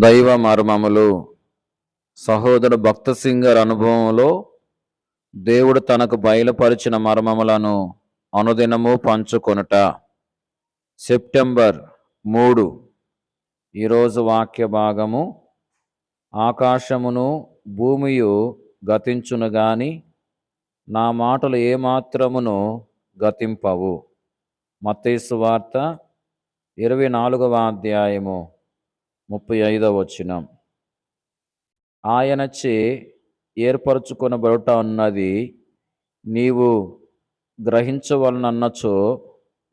దైవ మర్మములు. సహోదరు భక్త సింగర్ అనుభవంలో దేవుడు తనకు బయలుపరిచిన మర్మములను అనుదినము పంచుకొనుట. సెప్టెంబర్ మూడు. ఈరోజు వాక్య భాగము. ఆకాశమును భూమియు గతించును గాని నా మాటలు ఏమాత్రమును గతింపవు. మత్తయి వార్త ఇరవై నాలుగవ అధ్యాయము. ముప్పై ఐదవ వచనం. ఆయనచే ఏర్పరచుకొనబడుట అన్నది నీవు గ్రహించవలనన్నచో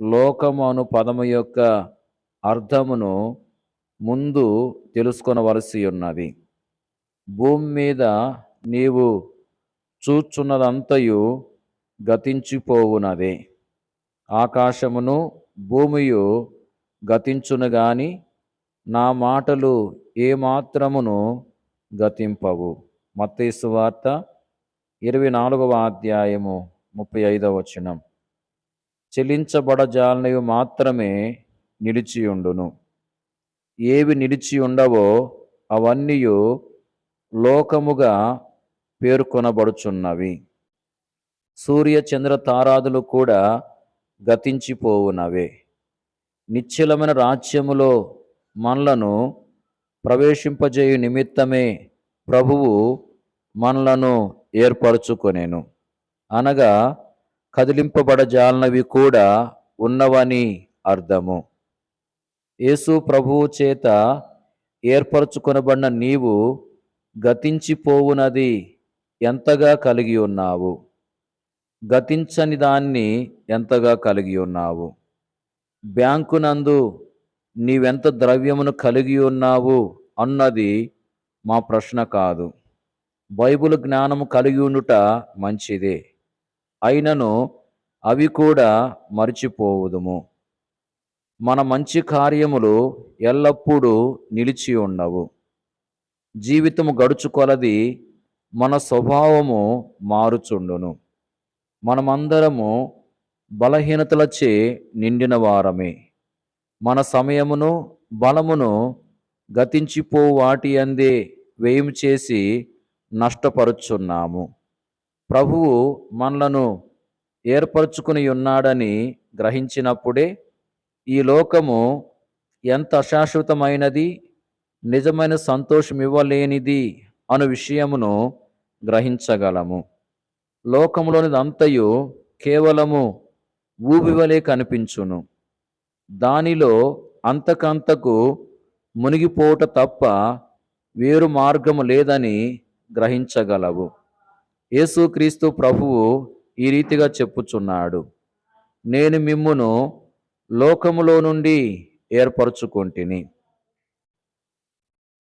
లోకము అను పదము యొక్క అర్థమును ముందు తెలుసుకొనవలసి ఉన్నది. భూమి మీద నీవు చూచున్నదంతయు గతించిపోవునదే. ఆకాశమును భూమియు గతించును గాని నా మాటలు ఏమాత్రమును గతింపవు. మత్తేసు వార్త ఇరవై నాలుగవ అధ్యాయము ముప్పై ఐదవ వచనం. చెలించబడజాలనివి మాత్రమే నిలిచియుండును. ఏవి నిలిచి ఉండవో అవన్నీ లోకముగా పేర్కొనబడుచున్నవి. సూర్య చంద్ర తారాదులు కూడా గతించిపోవునవే. నిశ్చలమైన రాజ్యములో మనలను ప్రవేశింపజేయు నిమిత్తమే ప్రభువు మనలను ఏర్పరచుకొనేను. అనగా కదిలింపబడజాలనవి కూడా ఉన్నవని అర్థము. యేసు ప్రభువు చేత ఏర్పరచుకొనబడిన నీవు గతించిపోవునది ఎంతగా కలిగి ఉన్నావు? గతించని దాన్ని ఎంతగా కలిగి ఉన్నావు? బ్యాంకునందు నీవెంత ద్రవ్యమును కలిగి ఉన్నావు అన్నది మా ప్రశ్న కాదు. బైబిల్ జ్ఞానము కలిగి ఉండుట మంచిదే. అయినను అవి కూడా మర్చిపోవుదుము. మన మంచి కార్యములు ఎల్లప్పుడూ నిలిచి ఉండవు. జీవితము గడుచుకొలది మన స్వభావము మారుచుండును. మనమందరము బలహీనతలచే నిండిన వారమే. మన సమయమును బలమును గతించిపో వాటి అందే వ్యయం చేసి నష్టపరుచున్నాము. ప్రభువు మనలను ఏర్పరచుకుని ఉన్నాడని గ్రహించినప్పుడే ఈ లోకము ఎంత అశాశ్వతమైనది నిజమైన సంతోషం ఇవ్వలేనిది అను విషయమును గ్రహించగలము. లోకములోనిదంతయు కేవలము ఊబివలే కనిపించును. దానిలో అంతకంతకు మునిగిపోవుట తప్ప వేరు మార్గము లేదని గ్రహించగలవు. యేసుక్రీస్తు ప్రభువు ఈ రీతిగా చెప్పుచున్నాడు. నేను మిమ్మును లోకములో నుండి ఏర్పరచుకొంటిని.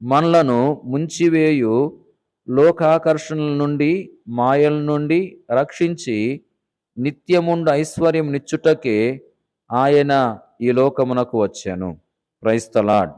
మనలను ముంచివేయు లోకాకర్షణల నుండి మాయల నుండి రక్షించి నిత్యముండు ఐశ్వర్యం నిచ్చుటకే ఆయన ఈ లోకమునకు వచ్చాను. క్రైస్తలాడ్